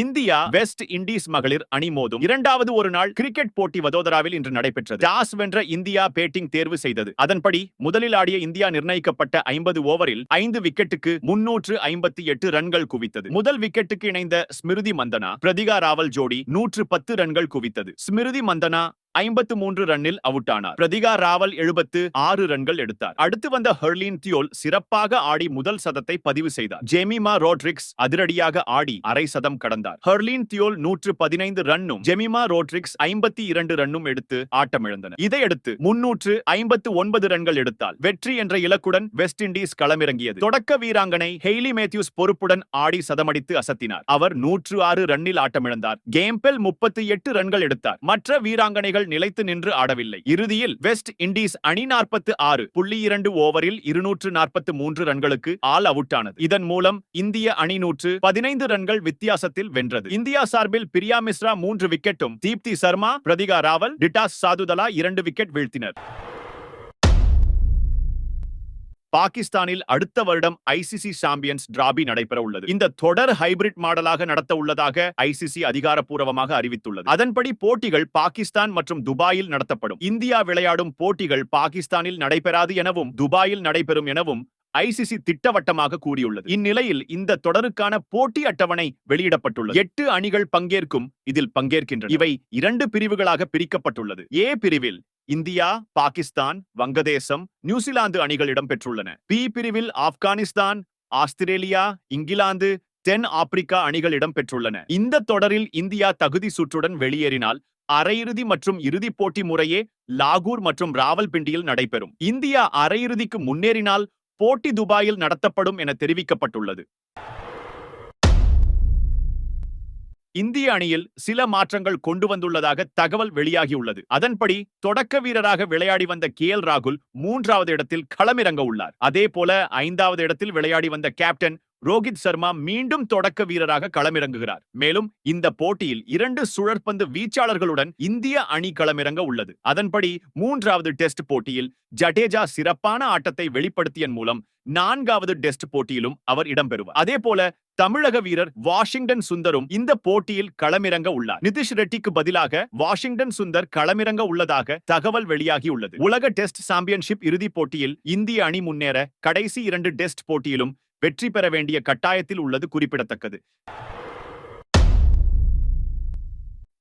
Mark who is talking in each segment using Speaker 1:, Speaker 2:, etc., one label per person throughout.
Speaker 1: India west Indies மகளிர் அணி மோதும் இரண்டாவது ஒரு நாள் கிரிக்கெட் போட்டி வதோதராவில் இன்று நடைபெற்றது. டாஸ் வென்ற இந்தியா பேட்டிங் தேர்வு செய்தது. அதன்படி முதலில் ஆடிய இந்தியா நிர்ணயிக்கப்பட்ட ஐம்பது ஓவரில் ஐந்து விக்கெட்டுக்கு முன்னூற்று ஐம்பத்தி எட்டு ரன்கள் குவித்தது. முதல் விக்கெட்டுக்கு இணைந்த ஸ்மிருதி மந்தனா பிரதிகா ராவல் ஜோடி நூற்று பத்து ரன்கள் குவித்தது. ஸ்மிருதி மந்தனா ஐம்பத்து மூன்று ரன்னில் அவுட் ஆனார். பிரதிகா ராவல் எழுபத்து ஆறு ரன்கள் எடுத்தார். அடுத்து வந்த ஹெர்லின் தியோல் சிறப்பாக ஆடி முதல் சதத்தை பதிவு செய்தார். ஜெமிமா ரோட்ரிக்ஸ் அதிரடியாக ஆடி அரை சதம் கடந்தார். ஹெர்லின் தியோல் நூற்று பதினைந்து ரன்னும் ஜெமிமா ரோட்ரிக்ஸ் ஐம்பத்தி இரண்டு ரன்னும் எடுத்து ஆட்டமிழந்தனர் இதையடுத்து முன்னூற்று ஐம்பத்து ஒன்பது ரன்கள் எடுத்தால் வெற்றி என்ற இலக்குடன் வெஸ்ட் இண்டீஸ் களமிறங்கியது. தொடக்க வீராங்கனை ஹெய்லி மேத்யூஸ் பொறுப்புடன் ஆடி சதமடித்து அசத்தினார். அவர் நூற்று ஆறு ரன்னில் ஆட்டமிழந்தார். கேம்பெல் முப்பத்தி எட்டு ரன்கள் எடுத்தார். மற்ற வீராங்கனைகள் நிலைத்து நின்று ஆடவில்லை. இறுதியில் வெஸ்ட் இண்டீஸ் அணி நாற்பத்து ஆறு புள்ளி இரண்டு ஓவரில் இருநூற்று நாற்பத்து மூன்று ரன்களுக்கு ஆல் அவுட் ஆனது இதன் மூலம் இந்திய அணி நூற்று பதினைந்து ரன்கள் வித்தியாசத்தில் வென்றது. இந்தியா சார்பில் பிரியா மிஸ்ரா மூன்று விக்கெட்டும் தீப்தி சர்மா பிரதிகா ராவல் டிட்டாஸ் சாதுதலா இரண்டு விக்கெட் வீழ்த்தினர். பாகிஸ்தானில் அடுத்த வருடம் ஐசிசி சாம்பியன்ஸ் டிராபி நடைபெற உள்ளது. இந்த தொடர் ஹைபிரிட் மாடலாக நடத்த உள்ளதாக ஐசிசி அதிகாரப்பூர்வமாக அறிவித்துள்ளது. அதன்படி போட்டிகள் பாகிஸ்தான் மற்றும் துபாயில் நடத்தப்படும். இந்தியா விளையாடும் போட்டிகள் பாகிஸ்தானில் நடைபெறாது எனவும் துபாயில் நடைபெறும் எனவும் ஐசிசி திட்டவட்டமாக கூறியுள்ளது. இந்நிலையில் இந்த தொடருக்கான போட்டி அட்டவணை வெளியிடப்பட்டுள்ளது. எட்டு அணிகள் பங்கேற்கும் இதில் பங்கேற்கின்றன. இவை இரண்டு பிரிவுகளாக பிரிக்கப்பட்டுள்ளது. ஏ பிரிவில் இந்தியா பாகிஸ்தான் வங்கதேசம் நியூசிலாந்து அணிகள் இடம்பெற்றுள்ளன பி பிரிவில் ஆப்கானிஸ்தான் ஆஸ்திரேலியா இங்கிலாந்து தென் ஆப்பிரிக்கா அணிகள் இடம்பெற்றுள்ளன இந்த தொடரில் இந்தியா தகுதி சுற்றுடன் வெளியேறினால் அரையிறுதி மற்றும் இறுதிப் போட்டி முறையே லாகூர் மற்றும் ராவல்பிண்டியில் நடைபெறும். இந்தியா அரையிறுதிக்கு முன்னேறினால் போட்டி துபாயில் நடத்தப்படும் என தெரிவிக்கப்பட்டுள்ளது. இந்திய அணியில் சில மாற்றங்கள் கொண்டு வந்துள்ளதாக தகவல் வெளியாகியுள்ளது. அதன்படி தொடக்க வீரராக விளையாடி வந்த கே. எல். ராகுல் மூன்றாவது இடத்தில் களமிறங்க உள்ளார். அதே போல ஐந்தாவது இடத்தில் விளையாடி வந்த கேப்டன் ரோஹித் சர்மா மீண்டும் தொடக்க வீரராக களமிறங்குகிறார். மேலும் இந்த போட்டியில் இரண்டு சுழற்பந்து வீச்சாளர்களுடன் இந்திய அணி களமிறங்க உள்ளது. அதன்படி மூன்றாவது டெஸ்ட் போட்டியில் ஜடேஜா சிறப்பான ஆட்டத்தை வெளிப்படுத்தியன் மூலம் நான்காவது டெஸ்ட் போட்டியிலும் அவர் இடம்பெறுவார். அதே போல தமிழக வீரர் வாஷிங்டன் சுந்தரும் இந்த போட்டியில் களமிறங்க உள்ளார். நிதிஷ் ரெட்டிக்கு பதிலாக வாஷிங்டன் சுந்தர் களமிறங்க உள்ளதாக தகவல் வெளியாகியுள்ளது உலக டெஸ்ட் சாம்பியன்ஷிப் இறுதிப் போட்டியில் இந்திய அணி முன்னேற கடைசி இரண்டு டெஸ்ட் போட்டியிலும் வெற்றி பெற வேண்டிய கட்டாயத்தில் உள்ளது குறிப்பிடத்தக்கது.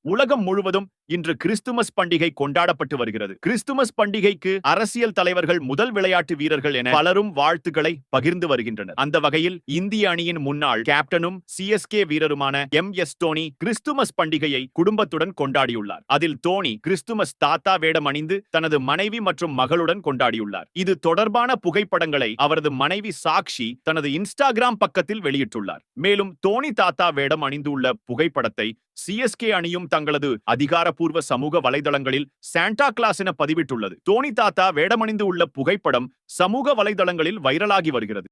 Speaker 1: உலகம் முழுவதும் இன்று கிறிஸ்துமஸ் பண்டிகை கொண்டாடப்பட்டு வருகிறது. கிறிஸ்துமஸ் பண்டிகைக்கு அரசியல் தலைவர்கள் முதல் விளையாட்டு வீரர்கள் என பலரும் வாழ்த்துக்களை பகிர்ந்து வருகின்றனர். அந்த வகையில் இந்திய அணியின் முன்னாள் கேப்டனும் சிஎஸ்கே வீரருமான எம் எஸ் தோனி கிறிஸ்துமஸ் பண்டிகையை குடும்பத்துடன் கொண்டாடியுள்ளார். அதில் தோனி கிறிஸ்துமஸ் தாத்தா வேடம் அணிந்து தனது மனைவி மற்றும் மகளுடன் கொண்டாடியுள்ளார். இது தொடர்பான புகைப்படங்களை அவரது மனைவி சாக்ஷி தனது இன்ஸ்டாகிராம் பக்கத்தில் வெளியிட்டுள்ளார். மேலும் தோனி தாத்தா வேடம் அணிந்துள்ள புகைப்படத்தை சிஎஸ்கே அணியும் தங்களது அதிகார அதிகாரப்பூர்வ சமூக வலைதளங்களில் சாண்டா கிளாஸ் என பதிவிட்டுள்ளது. தோனி தாத்தா வேடமணிந்து உள்ள புகைப்படம் சமூக வலைதளங்களில் வைரலாகி வருகிறது.